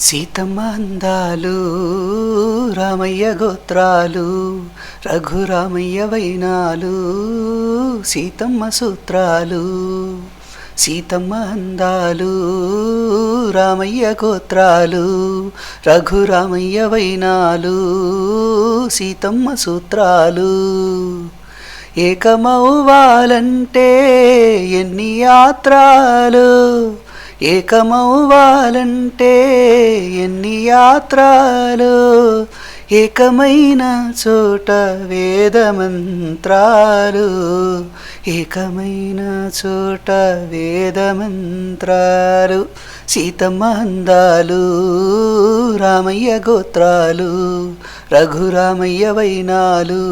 సీతమ్మ అందాలు రామయ్య గోత్రాలు రఘురామయ్య వైనాలు సీతమ్మ సూత్రాలు. సీతమ్మ అందాలు రామయ్య గోత్రాలు రఘురామయ్య వైనాలు సీతమ్మ సూత్రాలు. ఏకమవ్వాలంటే ఎన్ని యాత్రాలు ఏకమవ్వాలంటే ఎన్ని యాత్రలు? ఏకమైన చోట వేదమంత్రాలు. ఏకమైన చోట వేదమంత్రాలు. సీతమ్మ అందాలు రామయ్య గోత్రాలు రఘురామయ్య వైనాలు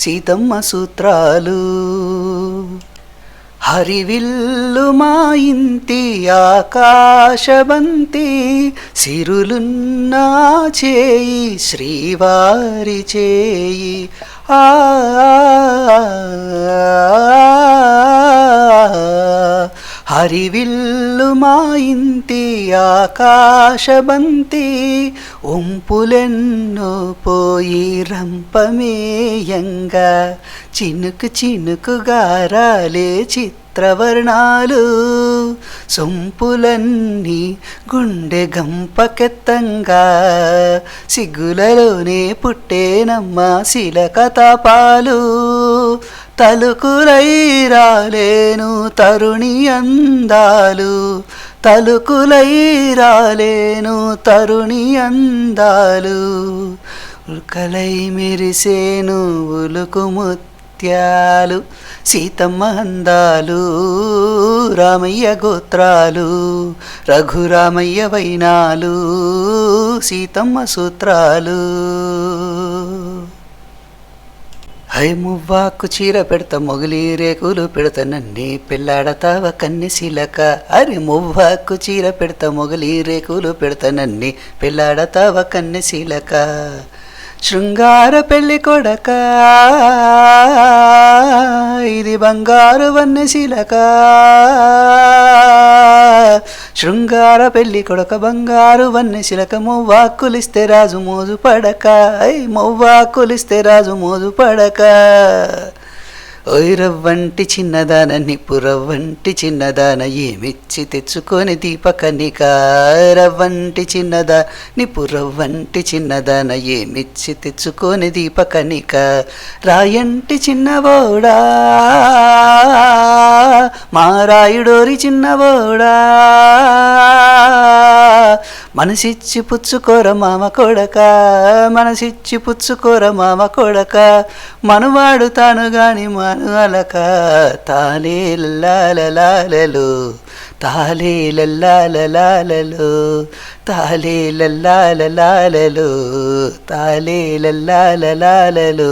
సీతమ్మ సూత్రాలు. హరివిల్లు మా ఇంటి ఆకాశవంతి సిరులున్నా చేయి శ్రీవారి చేయి. ఆ. హరివిల్లు మా ఇంటి ఆకాశబంతి ఒంపులెన్నో పోయి రంపమేయంగా చినుకు చినుకుగా రాలే చిత్రవర్ణాలు సొంపులన్నీ గుండె గంపకెత్తంగా. సిగ్గులలోనే పుట్టేనమ్మ శిలకతాపాలు తలుకులై రాలేను తరుణి అందాలు. తలుకులై రాలేను తరుణి అందాలు. ఉల్కలై మెరిసేను ఉలుకు ముత్యాలు. సీతమ్మ అందాలు రామయ్య గోత్రాలు. రఘురామయ్య వైనాలు సీతమ్మ సూత్రాలు. హై మువ్వాకు చీర పెడత మొగిలి రేకులు పెడత పెళ్ళాడతావ పిల్లాడతావ కన్నెశిలక అరే మువ్వాకు చీర పెడత మొగిలి రేకులు పెడత పెళ్ళాడతావ పిల్లాడతావ కన్నెశిలక శృంగార పెళ్ళి కొడక ఇది బంగారు వన్నెశిలక శృంగార పెళ్ళి కొడక బంగారు వన్నె శిలక మొవ్వాకులిస్తే రాజు మోజు పడక. ఐ మొవ్వాకులిస్తే రాజు మోజు పడక. ఓయ్ రవ్వంటి చిన్నదాన నిప్పు రవ్వంటి చిన్నదాన ఏమిచ్చి తెచ్చుకొని దీపకనిక రవ్వంటి చిన్నదా నిప్పు రవ్వంటి చిన్నదాన ఏమిచ్చి తెచ్చుకొని దీపకనిక రాయంటి చిన్నవోడా? మా రాయుడోరి చిన్నవోడా. మనసిచ్చి పుచ్చుకోర మామ కొడక మనసిచ్చి పుచ్చుకోర మామ కొడక మనవాడు తాను గాని మను అలక. తాలే లల్లాలలాలలో తాలే లల్లాలలాలలో.